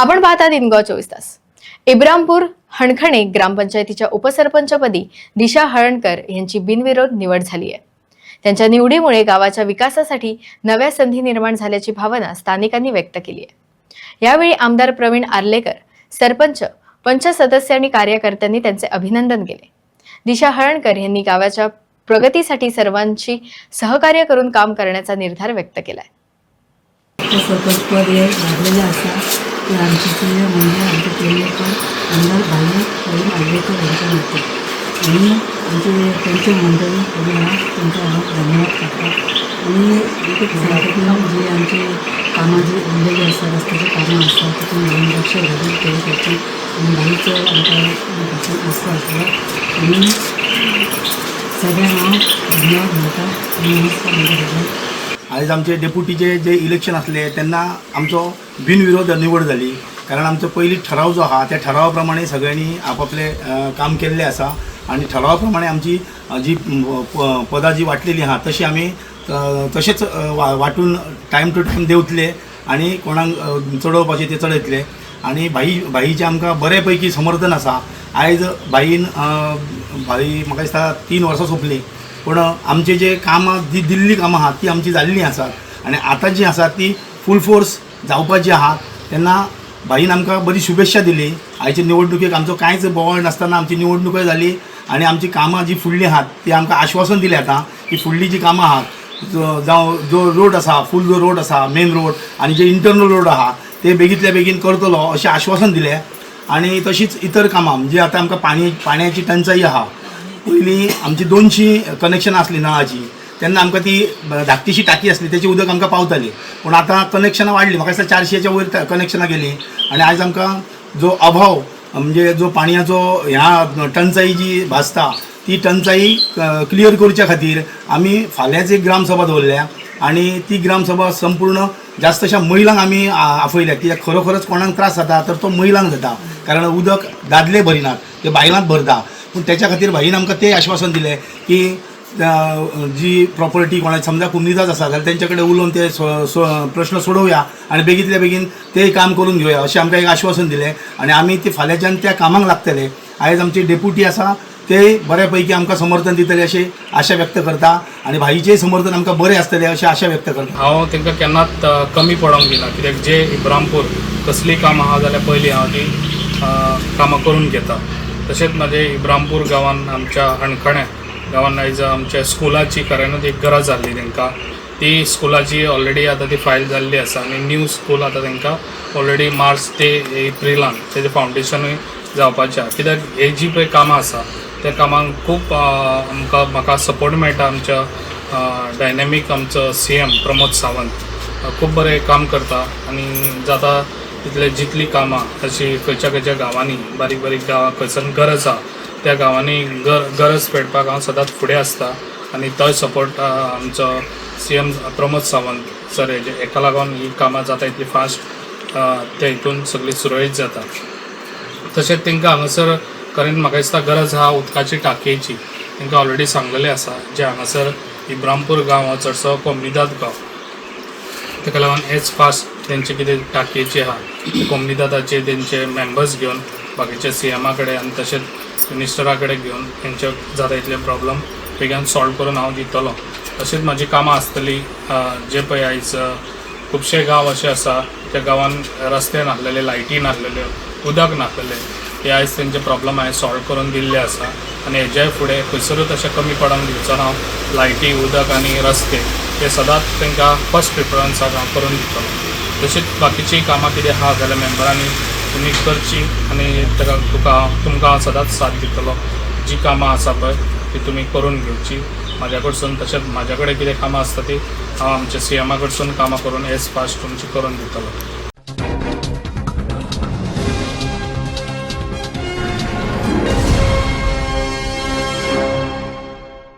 आपण पाहतात दिनगाव चोवीस तास. इब्रामपूर हणखणे ग्रामपंचायतीच्या उपसरपंचपदी दिशा हळणकर यांची बिनविरोध निवड झाली आहे. त्यांच्या निवडीमुळे गावाच्या विकासासाठी नव्या संधी निर्माण झाल्याची भावना स्थानिकांनी व्यक्त केली आहे. यावेळी आमदार प्रवीण आर्लेकर सरपंच पंच सदस्य आणि कार्यकर्त्यांनी त्यांचे अभिनंदन केले. दिशा हळणकर यांनी गावाच्या प्रगतीसाठी सर्वांशी सहकार्य करून काम करण्याचा निर्धार व्यक्त केलाय. ते सरपंच म्हणजे आमचे प्रेमकर आमदार भाई प्रवीण आंबेडकर यांच्या होते आणि आमचे त्यांचे मंडळी कोणी त्यांचा हा धन्यवाद करतात आणि त्याच्यातून जे आमचे कामं जे उरलेले असतात रस्त्याचे कामं असतात तिथून भाई लक्ष घालून ते करते आणि बाईचं आमच्या असतं असलं आणि सगळ्यांना धन्यवाद म्हणतात आणि नमस्कार म्हणतात आयज आमचे डेप्युटीचे जे इलेक्शन असले त्यांना आमचो बिनविरोध निवड झाली. कारण आमचो पयलीं ठराव जो आहा त्या ठरावा प्रमाणे सगळ्यांनी आपापले काम केल्लें आसा आणि ठरावा प्रमाणे आमची जी प- पदां जी वाटलेली आहा तशी आमी तशेंच वा- वांटून टायम टू टायम देवतले आणि कोणाक चडोवपाचें ते चडयतले आणि भाई भाईचें आमकां बरे पैकी समर्थन आसा आयज भाईन भाई म्हाका दिसता तीन वर्सां सोंपलीं. पूण आमचे जे कामां जी दिल्ली कामां आहात ती आमची जाल्लीं आसात आनी आतां जी आसात ती फूल फोर्स जावपाची आहात. तेन्ना भाईन आमकां बरी शुभेच्छा दिली. आयचे निवडणुकेक आमचो कांयच बोवाळ नासतना आमची निवडणूकय जाली आनी आमची कामां जी फुडलीं आहात ती आमकां आश्वासन दिलें आतां की फुडलीं जी कामां आहात जावं जो रोड आसा फूल जो रोड आसा मेन रोड आनी जे इंटरनल रोड आहा ते बेगींतल्या बेगीन करतलो अशें आश्वासन दिलें. आनी तशीच इतर कामां म्हणजे आतां आमकां पाणी पाण्याची टंचाई आहा पयलीं आमची दोनशीं कनेक्शन आसली नळाची तेन्ना आमकां ती धाकटीशी टाकी आसली तेची उदक आमकां पावताली पूण आतां कनेक्शनां वाडली म्हाका दिसता चारशेच्या वयर कनेक्शनां गेली. आनी आयज आमकां जो अभाव म्हणजे जो पाणयाचो ह्या टंचाई जी भासता ती टंचाई क्लियर करच्या खातीर आमी फाल्यांच एक ग्रामसभा दवरल्या आनी ती ग्रामसभा संपूर्ण जास्त अशा महिलांक आमी आफयल्या. कित्याक खरोखरच कोणाक त्रास जाता तर तो महिलांक जाता. कारण उदक दादले भरिनात ते बायलांत भरता. पूण त्याच्या खातीर भाईन आमकां तें आश्वासन दिलें की जी प्रॉपर्टी कोणाची समजा कुंदिदाज आसा जाल्यार तेंच्या कडेन उलोवन ते सो- सो- प्रश्न सोडोवया आनी बेगींतल्या बेगीन तें काम करून घेवया अशें आमकां एक आश्वासन दिलें. आनी आमी ते फाल्यांच्यान त्या कामाक लागतले. आयज आमचे डेप्युटी आसा ते बऱ्या पैकी आमकां समर्थन दितले अशी आशा व्यक्त करता आनी भाईचे समर्थन आमकां बरें आसतलें अशें आशा व्यक्त करता. हांव तांकां केन्नाच कमी पडोंक दिना. कित्याक जे इब्रामपूर कसलीय कामां आहा जाल्यार पयलीं हांव ती कामां करून घेता. तशेंच म्हाजे इब्रामपूर गांवान आमच्या अणखण्या गांवान आयज आमच्या स्कुलाची खऱ्यानूच एक गरज जाल्ली तांकां ती स्कुलाची ऑलरेडी आतां ती फायल जाल्ली आसा आनी न्यू स्कूल आतां तांकां ऑलरेडी मार्च ते एप्रिलान तेजें फावंडेशनूय जावपाचें आसा कित्याक हे जी पळय कामां आसा त्या कामांक खूब आमकां म्हाका सपोर्ट मेळटा आमच्या डायनॅमीक आमचो सी एम प्रमोद सावंत. खूब बरें काम करता आनी जाता तिथल्या जितली कामां अशी खंयच्या खंयच्या गांवांनी बारीक बारीक गांवां खंयसर गरज आहा त्या गांवांनी गर गरज पेटपाक हांव सदांच फुडें आसता आनी तोय सपोर्ट आमचो C M Pramod Sawant sir हेजे हेका लागून ही कामां जाता इतली फास्ट ते हितून सगळी सुरळीत जाता. तशेंच तांकां हांगासर कारण म्हाका दिसता गरज आहा उदकाची टाकयेची तांकां ऑलरेडी सांगलेलें आसा जे हांगासर इब्रामपूर गांव हो चडसो कोमनिदाद गांव. ताका लागून एज फास्ट तेंचे कितें टाकयेची आहा ते कोमनिदादाचे तेंचे मेंबर्स घेवन बाकीचे सी एमा कडेन आनी तशेंच मिनिस्टरा कडेन घेवन तेंचे जाता इतले प्रॉब्लम बेगीन सॉल्व करून हांव दितलो तशीच म्हाजी कामां आसतली जे पळय आयज खुबशे गांव अशे आसा त्या गांवान रस्ते नासलेले लायटी नासलेल्यो उदक नासलेलें हे आयज तेंचे प्रॉब्लम हांवें सॉल्व करून दिल्ले आसा आनी हेज्याय फुडें खंयसरूच अशें कमी पडोंक दिवचो ना हांव लायटी उदक आनी रस्ते हे सदांच तांकां फस्ट प्रिफरन्साक हांव करून दितलो तसेच बाकीचीय कामां कितें आहा जाल्यार मेंबरांनी तुमी करची आनी ताका तुका तुमकां हांव सदांच साथ दितलो. जी कामां आसा पळय ती तुमी करून घेवची म्हाज्या कडसून तशेंच म्हाज्या कडेन कितें कामां आसता ती हांव आमच्या सी एमा कडसून कामां करून एज फास्ट तुमची करून दितलो.